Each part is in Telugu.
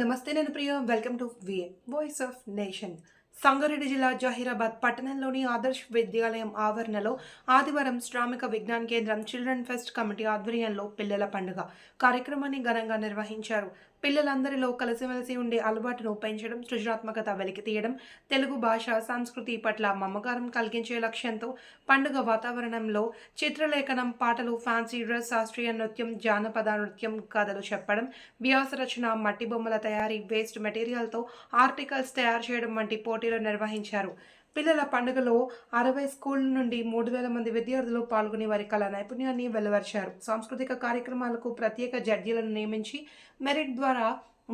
నమస్తే నేను Priya. Welcome to VA voice of nation Sangareddy జిల్లా జహీరాబాద్ పట్టణంలోని ఆదర్శ్ విద్యాలయం ఆవరణలో ఆదివారం శ్రామిక విజ్ఞాన కేంద్రం చిల్డ్రన్ ఫెస్ట్ కమిటీ ఆధ్వర్యంలో పిల్లల పండుగ కార్యక్రమాన్ని ఘనంగా నిర్వహించారు. పిల్లలందరిలో కలిసిమెలిసి ఉండే అలవాటును పెంచడం సృజనాత్మకత వెలికి తీయడం తెలుగు భాష సంస్కృతి పట్ల మమకారం కలిగించే లక్ష్యంతో పండుగ వాతావరణంలో చిత్రలేఖనం పాటలు ఫ్యాన్సీ డ్రెస్ శాస్త్రీయ నృత్యం జానపద నృత్యం కథలు చెప్పడం వ్యాస రచన మట్టి బొమ్మల తయారీ వేస్ట్ మెటీరియల్తో ఆర్టికల్స్ తయారు చేయడం వంటి పోటీలు నిర్వహించారు. పిల్లల పండుగలో అరవై స్కూల్ నుండి మూడు వేల మంది విద్యార్థులు పాల్గొని వారి కళా నైపుణ్యాన్ని వెలువరిచారు సాంస్కృతిక కార్యక్రమాలకు ప్రత్యేక జడ్జీలను నియమించి మెరిట్ ద్వారా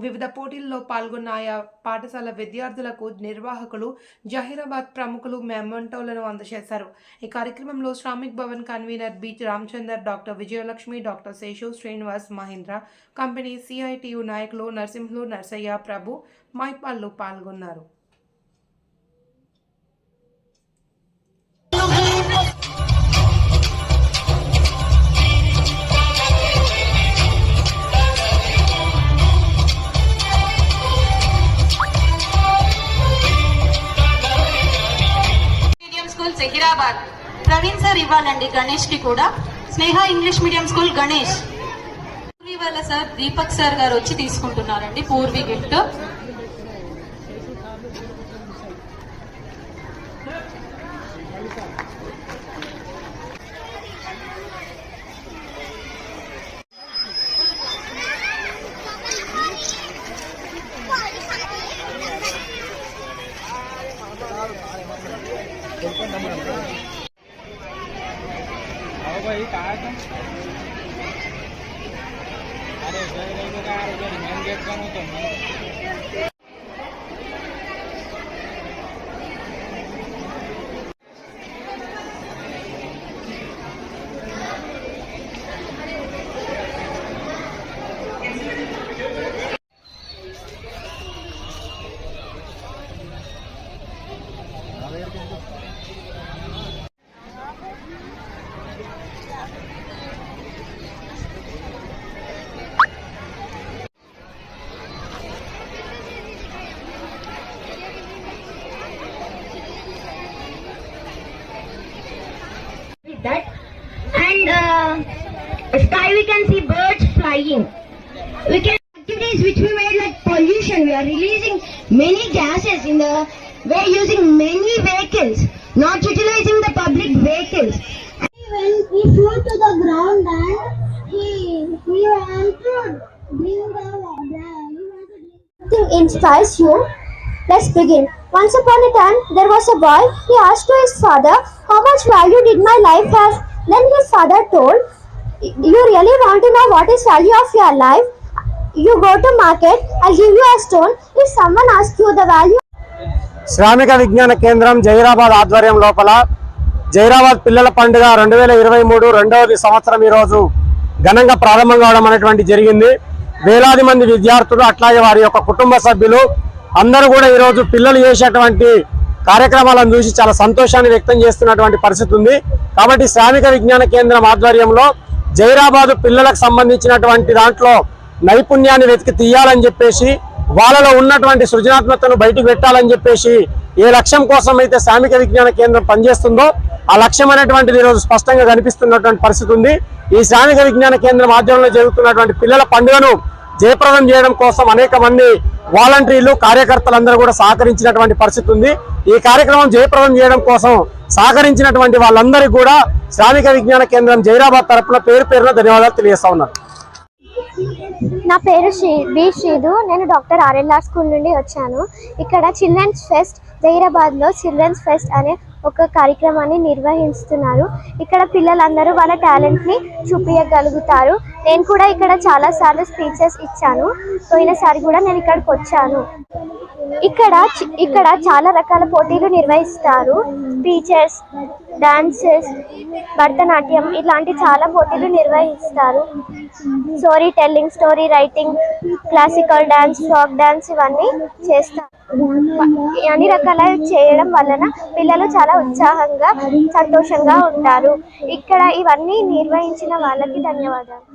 వివిధ పోటీల్లో పాల్గొన్న ఆయా పాఠశాల విద్యార్థులకు నిర్వాహకులు జహీరాబాద్ ప్రముఖులు మెమెంటోలను అందజేశారు. ఈ కార్యక్రమంలో Shramik Bhavan convener B. Ramachandar doctor Vijayalakshmi doctor Seshu Srinivas Mahindra company CITU నాయకులు నరసింహులు నర్సయ్య ప్రభు మైపాళ్ళు పాల్గొన్నారు. హైదరాబాద్. ప్రవీణ్ సార్ ఇవ్వాలండి గణేష్కి కూడా. Sneha English medium school Ganesh. వాళ్ళ సార్ దీపక్ సార్ గారు వచ్చి తీసుకుంటున్నారండి పూర్వీ గిఫ్ట్. ભાઈ કાયા તમે અરે જય રવિ મેન ગેટ કોનું તો sky we can see birds flying we can activities which we made like pollution we are releasing many gases in the we're using many vehicles not utilizing the public vehicles when he flew to the ground and he he wanted to bring the Something inspires you Let's begin. Once upon a time, there was a boy. He asked to his father, How much value did my life have? Then his father told, You really want to know what is value of your life? You go to market, I'll give you a stone. If someone asks you the value శ్రామిక విజ్ఞాన కేంద్రం జైరాబాద్ ఆధ్వర్యం లోపల జైరాబాద్ పిల్లల పండుగ రెండు వేల ఇరవై మూడు రెండవది సంవత్సరం ఈరోజు ఘనంగా ప్రారంభం కావడం అనేటువంటి జరిగింది వేలాది మంది విద్యార్థులు అట్లాగే వారి యొక్క కుటుంబ సభ్యులు అందరూ కూడా ఈరోజు పిల్లలు చేసేటువంటి కార్యక్రమాలను చూసి చాలా సంతోషాన్ని వ్యక్తం చేస్తున్నటువంటి పరిస్థితి ఉంది కాబట్టి శ్రామిక విజ్ఞాన కేంద్రం ఆధ్వర్యంలో జైరాబాదు పిల్లలకు సంబంధించినటువంటి దాంట్లో నైపుణ్యాన్ని వెతికి తీయాలని చెప్పేసి వాళ్ళలో ఉన్నటువంటి సృజనాత్మకతను బయటకు పెట్టాలని చెప్పేసి ఏ లక్ష్యం కోసం అయితే సామిక విజ్ఞాన కేంద్రం పనిచేస్తుందో ఆ లక్ష్యం అనేటువంటిది ఈరోజు స్పష్టంగా కనిపిస్తున్నటువంటి పరిస్థితి ఉంది. ఈ శ్రామిక విజ్ఞాన కేంద్రం ఆధ్వర్యంలో జరుగుతున్నటువంటి పిల్లల పండుగను జయప్రదం చేయడం కోసం అనేక మంది వాలంటీర్లు కార్యకర్తలందరూ కూడా సహకరించినటువంటి పరిస్థితి ఉంది. ఈ కార్యక్రమం జయప్రదం చేయడం కోసం సహకరించినటువంటి వాళ్ళందరికీ కూడా శ్రామిక విజ్ఞాన కేంద్రం జైరాబాద్ తరఫున పేరు పేరున ధన్యవాదాలు తెలియజేస్తా ఉన్నారు నా పేరు శ్రీ బి శ్రీధు నేను డాక్టర్ ఆర్ఎల్ఆర్ స్కూల్ నుండి వచ్చాను. ఇక్కడ చిల్డ్రన్స్ ఫెస్ట్ జైరాబాద్లో చిల్డ్రన్స్ ఫెస్ట్ అనే ఒక కార్యక్రమాన్ని నిర్వహిస్తున్నారు. ఇక్కడ పిల్లలందరూ వాళ్ళ టాలెంట్ని చూపించగలుగుతారు నేను కూడా ఇక్కడ చాలా సార్లు స్పీచెస్ ఇచ్చాను. పోయినసారి కూడా నేను ఇక్కడికి వచ్చాను. ఇక్కడ ఇక్కడ చాలా రకాల పోటీలు నిర్వహిస్తారు. స్పీచెస్ డాన్సెస్ భరతనాట్యం ఇలాంటి చాలా పోటీలు నిర్వహిస్తారు. Story telling story writing classical dance folk dance ఇవన్నీ చేస్తారు అన్ని రకాల చేయడం వలన పిల్లలు చాలా ఉత్సాహంగా సంతోషంగా ఉంటారు. ఇక్కడ ఇవన్నీ నిర్వహించిన వాళ్ళకి ధన్యవాదాలు.